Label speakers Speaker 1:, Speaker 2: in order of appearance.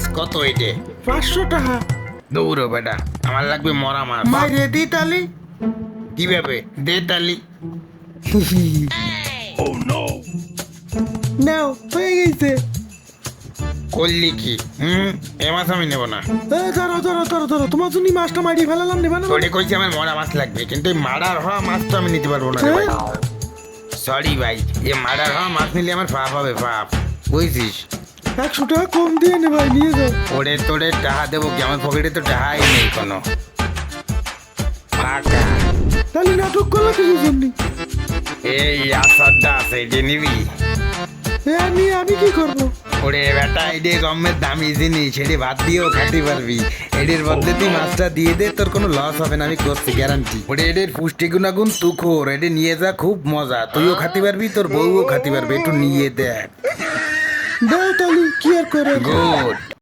Speaker 1: মাছ কত এটে?
Speaker 2: পাঁচশো টাকা।
Speaker 1: দৌড়ো বেটা আমার লাগবে মরা মাছ।
Speaker 2: মাই রেডি তালি।
Speaker 1: কীভাবে? দে তালি।
Speaker 2: নাও হয়ে গেছে।
Speaker 1: করলি কি? হুম এ মাছ আমি নেব না।
Speaker 2: এ, ধরো ধরো ধরো ধরো তোমার জন্য মাছটা মারিয়ে ফেলালাম নেবা না
Speaker 1: তোরে কইছি আমার মরা মাছ লাগবে কিন্তু এই মারার হওয়া মাছ তো আমি নিতে পারব না রে ভাই। সরি ভাই এ মারার হওয়া মাছ নিলে আমার পাপ হবে পাপ। বুঝছিস?
Speaker 2: একশো টাকা কম দিয়ে নে ভাই নিয়ে যাও
Speaker 1: ওরে তোরে টাকা দেবো কি? আমার পকেটে তো টাকাই নেই কোনো। ফাঁকা
Speaker 2: তাহলে নাটক করল কিছু জন্য?
Speaker 1: এই আছে এটা নিবি?
Speaker 2: এ আমি আমি কি করব?
Speaker 1: ওরে বেটা এটি গমের দামি জিনিস এটি ভাত দিয়েও খাতে পারবি। এটির বদলে তুই মাছটা দিয়ে দে তোর কোনো লস হবে না আমি করছি গ্যারান্টি ওরে এটির পুষ্টি গুণাগুণ তুখোর এটি নিয়ে যা খুব মজা। তুইও খাতে পারবি তোর বউও খাতে পারবি একটু নিয়ে দেখ।
Speaker 2: দাও তালি কি আর করে
Speaker 1: গুড